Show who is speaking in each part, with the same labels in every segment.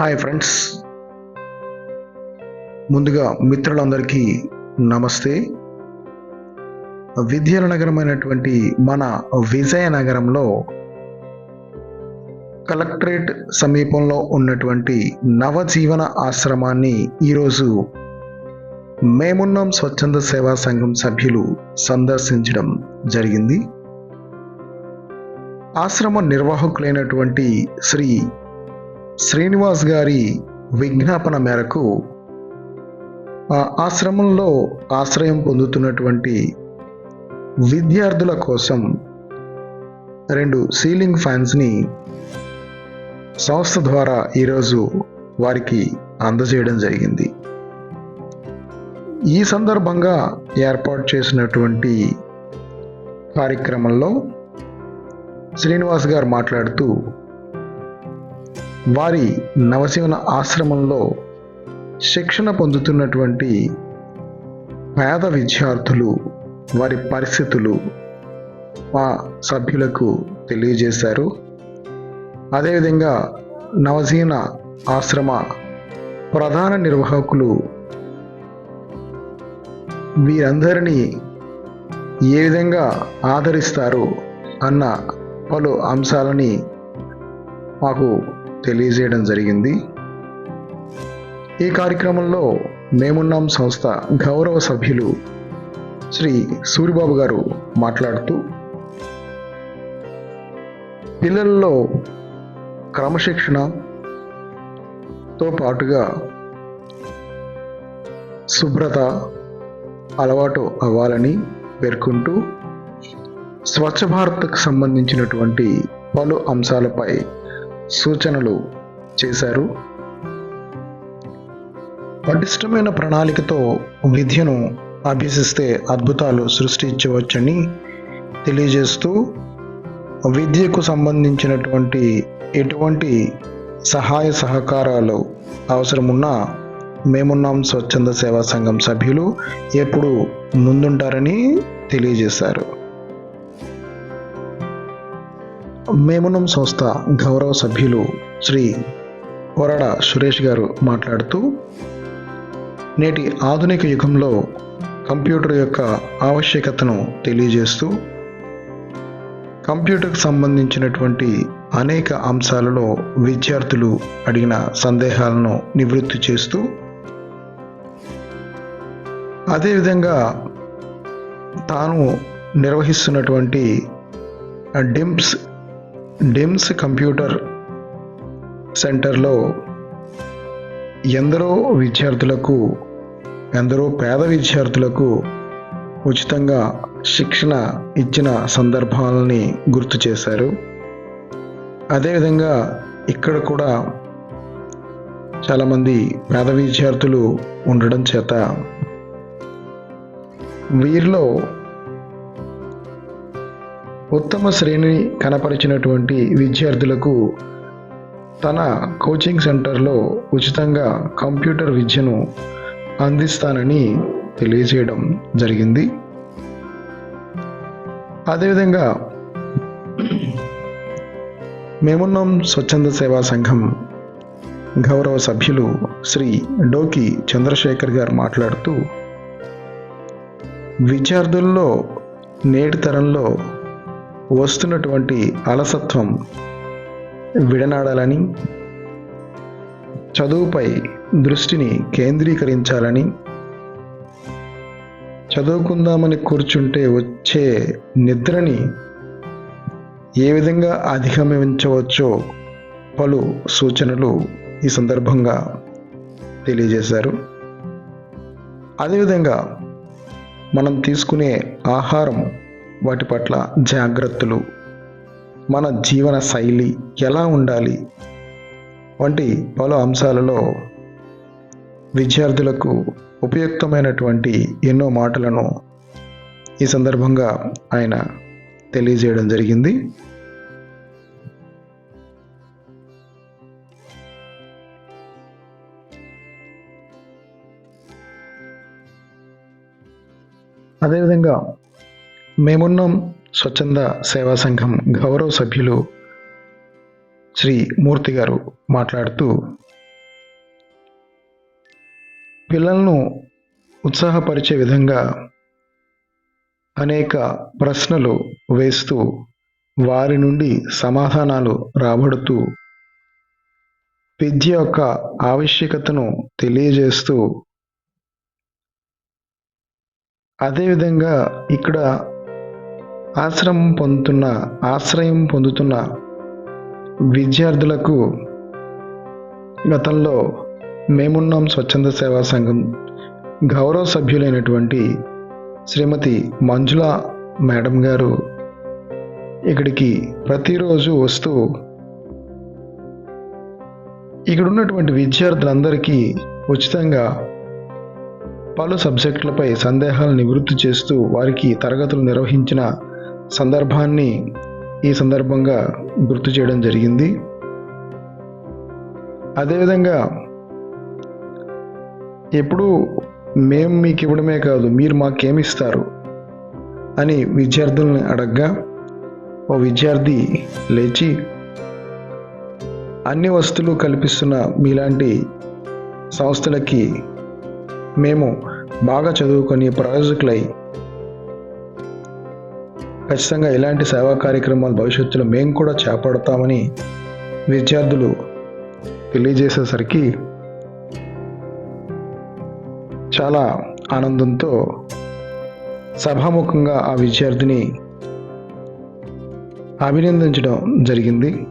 Speaker 1: Hi friends ముందుగా మిత్రులందరికీ నమస్తే. విద్యల నగరమైనటువంటి మన విజయనగరంలో కలెక్టరేట్ సమీపంలో ఉన్నటువంటి నవజీవన ఆశ్రమాన్ని ఈరోజు మేమున్నాం స్వచ్ఛంద సేవా సంఘం సభ్యులు సందర్శించడం జరిగింది. ఆశ్రమ నిర్వాహకులైనటువంటి శ్రీ శ్రీనివాస్ గారి విజ్ఞాపన మేరకు ఆ ఆశ్రమంలో ఆశ్రయం పొందుతున్నటువంటి విద్యార్థుల కోసం రెండు సీలింగ్ ఫ్యాన్స్ని సంస్థ ద్వారా ఈరోజు వారికి అందజేయడం జరిగింది. ఈ సందర్భంగా ఏర్పాటు చేసినటువంటి కార్యక్రమంలో శ్రీనివాస్ గారు మాట్లాడుతూ వారి నవజీవన ఆశ్రమంలో శిక్షణ పొందుతున్నటువంటి పేద విద్యార్థులు వారి పరిస్థితులు మా సభ్యులకు తెలియజేశారు. అదేవిధంగా నవజీవన ఆశ్రమ ప్రధాన నిర్వాహకులు వీరందరినీ ఏ విధంగా ఆదరిస్తారు అన్న పలు అంశాలని మాకు తెలియజేయడం జరిగింది. ఈ కార్యక్రమంలో మేమున్నాం సంస్థ గౌరవ సభ్యులు శ్రీ సూరిబాబు గారు మాట్లాడుతూ పిల్లల్లో క్రమశిక్షణతో పాటుగా శుభ్రత అలవాటు అవ్వాలని పేర్కొంటూ స్వచ్ఛ భారత్కు సంబంధించినటువంటి పలు అంశాలపై సూచనలు చేశారు. పటిష్టమైన ప్రణాళికతో విద్యను అభ్యసిస్తే అద్భుతాలు సృష్టించవచ్చని తెలియజేస్తూ విద్యకు సంబంధించినటువంటి ఎటువంటి సహాయ సహకారాలు అవసరమున్నా మేమున్నాం స్వచ్ఛంద సేవా సంఘం సభ్యులు ఎప్పుడు ముందుంటారని తెలియజేశారు. మేమునం సంస్థ గౌరవ సభ్యులు శ్రీ కొరడ సురేష్ గారు మాట్లాడుతూ నేటి ఆధునిక యుగంలో కంప్యూటర్ యొక్క ఆవశ్యకతను తెలియజేస్తూ కంప్యూటర్కి సంబంధించినటువంటి అనేక అంశాలలో విద్యార్థులు అడిగిన సందేహాలను నివృత్తి చేస్తూ అదేవిధంగా తాను నిర్వహిస్తున్నటువంటి డిమ్స్ డిమ్స్ కంప్యూటర్ సెంటర్లో ఎందరో విద్యార్థులకు ఎందరో పేద విద్యార్థులకు ఉచితంగా శిక్షణ ఇచ్చిన సందర్భాలని గుర్తు చేశారు. అదేవిధంగా ఇక్కడ కూడా చాలామంది పేద విద్యార్థులు ఉండడం చేత వీరిలో ఉత్తమ శ్రేణి కనపరిచినటువంటి విద్యార్థులకు తన కోచింగ్ సెంటర్లో ఉచితంగా కంప్యూటర్ విద్యను అందిస్తానని తెలియజేయడం జరిగింది. అదేవిధంగా మేమున్నాం స్వచ్ఛంద సేవా సంఘం గౌరవ సభ్యులు శ్రీ డోకి చంద్రశేఖర్ గారు మాట్లాడుతూ విద్యార్థుల్లో నేటి తరంలో వస్తున్నటువంటి అలసత్వం విడనాడాలని చదువుపై దృష్టిని కేంద్రీకరించాలని చదువుకుందామని కూర్చుంటే వచ్చే నిద్రని ఏ విధంగా అధిగమించవచ్చో పలు సూచనలు ఈ సందర్భంగా తెలియజేశారు. అదేవిధంగా మనం తీసుకునే ఆహారం వాటి పట్ల జాగ్రత్తలు. మన జీవన శైలి ఎలా ఉండాలి? వంటి పలు అంశాలలో విద్యార్థులకు ఉపయుక్తమైనటువంటి ఎన్నో మాటలను ఈ సందర్భంగా ఆయన తెలియజేయడం జరిగింది. అదేవిధంగా మేమున్నాం స్వచ్ఛంద సేవా సంఘం గౌరవ సభ్యులు శ్రీ మూర్తి గారు మాట్లాడుతూ పిల్లలను ఉత్సాహపరిచే విధంగా అనేక ప్రశ్నలు వేస్తూ వారి నుండి సమాధానాలు రాబడుతూ విద్య యొక్క ఆవశ్యకతను తెలియజేస్తూ అదేవిధంగా ఇక్కడ ఆశ్రమం పొందుతున్న ఆశ్రయం పొందుతున్న విద్యార్థులకు గతంలో మేమున్నాం స్వచ్ఛంద సేవా సంఘం గౌరవ సభ్యులైనటువంటి శ్రీమతి మంజుల మేడం గారు ఇక్కడికి ప్రతిరోజు వస్తూ ఇక్కడ ఉన్నటువంటి విద్యార్థులందరికీ ఉచితంగా పలు సబ్జెక్టులపై సందేహాలు నివృత్తి చేస్తూ వారికి తరగతులు నిర్వహించిన సందర్భాన్ని ఈ సందర్భంగా గుర్తు చేయడం జరిగింది. అదేవిధంగా ఎప్పుడు మేము మీకు ఇవ్వడమే కాదు మీరు మాకేమిస్తారు అని విద్యార్థుల్ని అడగ్గా ఓ విద్యార్థి లేచి అన్ని వస్తువులు కల్పిస్తున్న మీలాంటి సంస్థలకి మేము బాగా చదువుకొని ప్రయోజకులై ఖచ్చితంగా ఇలాంటి సేవా కార్యక్రమాలు భవిష్యత్తులో మేము కూడా చేపడతామని విద్యార్థులు తెలియజేసేసరికి చాలా ఆనందంతో సభాముఖంగా ఆ విద్యార్థిని అభినందించడం జరిగింది.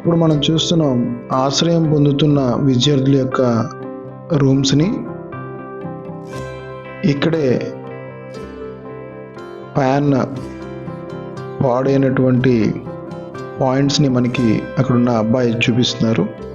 Speaker 1: ఇప్పుడు మనం చూస్తున్నాం ఆశ్రయం పొందుతున్న విద్యార్థుల యొక్క రూమ్స్ని. ఇక్కడే ఫ్యాన్ పాడైనటువంటి పాయింట్స్ని మనకి అక్కడున్న అబ్బాయి చూపిస్తున్నారు.